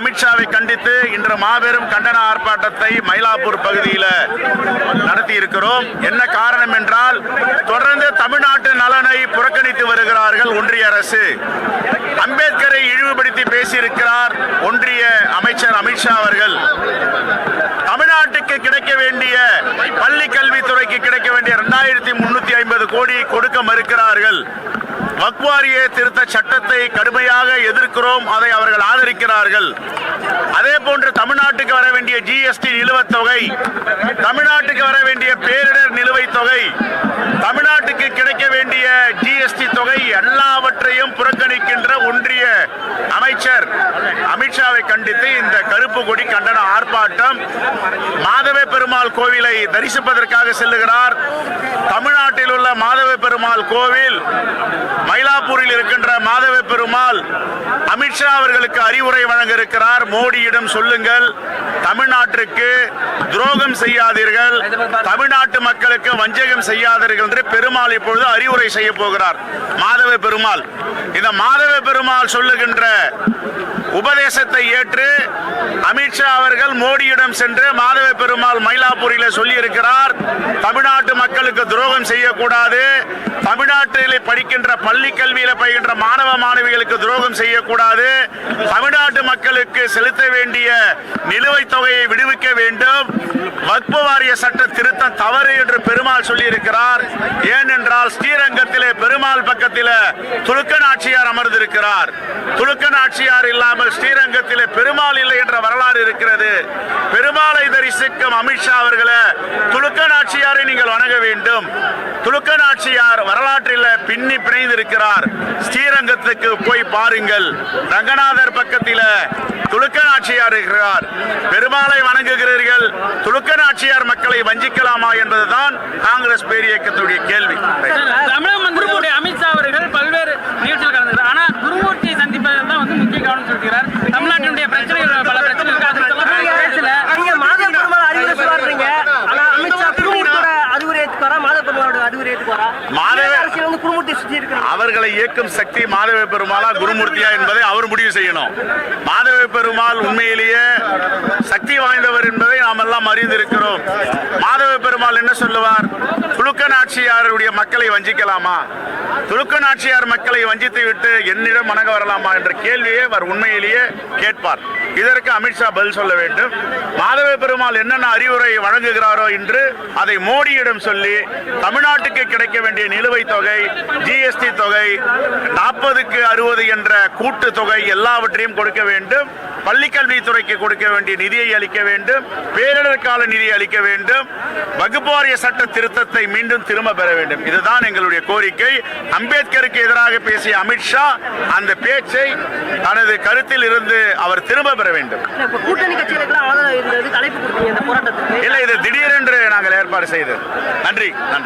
அமித்ஷாவை கண்டித்து இன்று மாபெரும் கண்டன ஆர்ப்பாட்டத்தை மயிலாப்பூர் பகுதியில் நடத்தி இருக்கிறோம் என்ன காரணம் என்றால் தொடர்ந்து தமிழ்நாட்டு நலனை புறக்கணித்து வருகிறார்கள் ஒன்றிய அரசு. அம்பேத்கரை இழிவுபடுத்தி பேசியிருக்கிறார் ஒன்றிய அமைச்சர் அமித்ஷா அவர்கள். தமிழ்நாட்டுக்கு கிடைக்க வேண்டிய பள்ளி கல்வித்துறைக்கு கிடைக்க வேண்டிய இரண்டாயிரத்தி முன்னூத்தி ஐம்பது கோடி கொடுக்க மறுக்கிறார்கள். வக்வாரிய திருத்த சட்டத்தை கடுமையாக எதிர்க்கிறோம் அதை அவர்கள் ஆதரிக்கிறார்கள். அதே போன்று தமிழ்நாட்டுக்கு வர வேண்டிய ஜிஎஸ்டி நிலுவைத் தொகை தமிழ்நாட்டுக்கு வர வேண்டிய பேரிடர் நிலுவைத் தொகை தமிழ்நாட்டுக்கு கிடைக்க வேண்டிய ஜிஎஸ்டி தொகை எல்லாவற்றையும் புறக்கணிக்கின்ற ஒன்றிய அமைச்சர் அமித்ஷாவை கண்டித்து இந்த கருப்பு கொடி கண்டன ஆர்ப்பாட்டம் பெருமாள் கோவிலை தரிசிப்பதற்காக செல்லுகிறார். தமிழ்நாட்டில் உள்ள மாதவ பெருமாள் கோவில் மயிலாப்பூரில் இருக்கின்ற மாதவ பெருமாள் அமித்ஷா அவர்களுக்கு அறிவுரை வழங்க இருக்கிறார் மோடியிடம் சொல்லுங்கள் தமிழ்நாட்டிற்கு துரோகம் செய்யாதீர்கள் தமிழ்நாட்டு மக்களுக்கு வஞ்சகம் செய்யாதீர்கள் என்று பெருமாள் இப்பொழுது அறிவுரை செய்ய போகிறார். மாதவ பெருமாள். இந்த மாதவ பெருமாள் சொல்லுகின்ற உபதேசத்தை ஏற்று அமித்ஷா அவர்கள் மோடியிடம் சென்று மாதவ பெருமாள் மயிலாப்பூரில் சொல்லி இருக்கிறார் தமிழ்நாட்டு மக்களுக்கு துரோகம் செய்யக்கூடாது. தமிழ்நாட்டில் படிக்கின்ற பள்ளி கல்வியில் பயின்ற மாணவ மாணவிகளுக்கு துரோகம் செய்யக்கூடாது. தமிழ்நாட்டு மக்களுக்கு செலுத்த வேண்டிய நிலுவைத் தொகையை விடுவிக்க வேண்டும். வக்பு வாரிய சட்ட திருத்தம் தவறு என்று பெருமாள் சொல்லி இருக்கிறார் ஏனென்றால் ஸ்ரீரங்கத்திலே பெருமாள் பக்கத்தில் துலுக்க நாச்சியார் அமர்ந்திருக்கிறார். துலுக்க நாச்சியார் இல்லாமல் ஸ்ரீரங்கத்திலே பெருமாள் இல்லை என்ற வரலாறு இருக்கிறது. பெருமாளை தரிசிக்கும் அமித்ஷா அவர்களே துலுக்க நாச்சியாரை நீங்கள் வணங்க வேண்டும். துலுக்க நாச்சியார் வரலாற்றில் பின்னி பிணைந்து இருக்கிறார் ஸ்ரீரங்கத்துக்கு போய் பாருங்கள். ரங்கநாதர் பக்கத்தில் துலுக்க நாச்சியார் இருக்கிறார். பெருமாளை வணங்குகிறீர்கள். துலுக்க நாச்சியார் மக்களை வஞ்சிக்கலாமா என்பதுதான் காங்கிரஸ் பேரியக்கத்துடைய கேள்வி. தமிழ்நாட்டினுடைய பிரச்சனைகள் பல பிரச்சனை இருக்கு அது சொல்லக்கூடிய பேசல அங்க மாதவ பெருமாள் அறிவுரை சொல்றீங்க ஆனா அமித்ஷா குருமூர்த்தியோட அறிவுரை ஏத்துக்கு வரா? மாதவ பெருமாளோட அறிவுரை ஏத்துக்கு வரா? மாதவ- அரசியல் வந்து குருமூர்த்தி சுத்தி இருக்கிறாங்க அவர்களை இயக்கும் சக்தி மாதவ பெருமாளா குருமூர்த்தியா என்பதை அவர் முடிவு செய்யணும். மாதவ பெருமாள் உண்மையிலேயே சக்தி வாய்ந்தவர் என்பதை நாம் எல்லாம் அறிந்திருக்கிறோம். மாதவ பெருமாள் என்ன சொல்லுவார்? துலுக்க நாச்சியாருடைய மக்களை வஞ்சிக்கலாமா? துலுக்க நாச்சியார் மக்களை வஞ்சித்து விட்டு என்னிடம் வணங்க வரலாமா? என்ற கேள்வியை அவர் உண்மையிலேயே கேட்பார். இதற்கு அமித்ஷா பதில் சொல்ல வேண்டும். மாதவ பெருமாள் என்னென்ன அறிவுரை வழங்குகிறாரோ என்று அதை மோடியிடம் சொல்லி தமிழ்நாட்டுக்கு கிடைக்க வேண்டிய நிலுவைத் தொகை ஜிஎஸ்டி தொகை நாற்பதுக்கு அறுபது என்ற கூட்டு தொகை எல்லாவற்றையும் கொடுக்க வேண்டும். பள்ளிக்கல்வித்துறைக்கு கொடுக்க வேண்டிய நிதியை அளிக்க வேண்டும். பேரிடர் கால நிதியை அளிக்க வேண்டும். வகுப்பு வாரிய சட்ட திருத்தத்தை மீண்டும் திரும்ப பெற வேண்டும். இதுதான் எங்களுடைய கோரிக்கை. அம்பேத்கருக்கு எதிராக பேசிய அமித்ஷா அந்த பேச்சை தனது கருத்தில் இருந்து அவர் திரும்ப பெற வேண்டும். கூட்டணி கட்சிகளுக்கு தலைப்பு கொடுத்தீங்க இந்த போராட்டத்துக்கு. இல்லை இது திடீரென்று நாங்கள் ஏற்பாடு செய்தது. நன்றி நன்றி.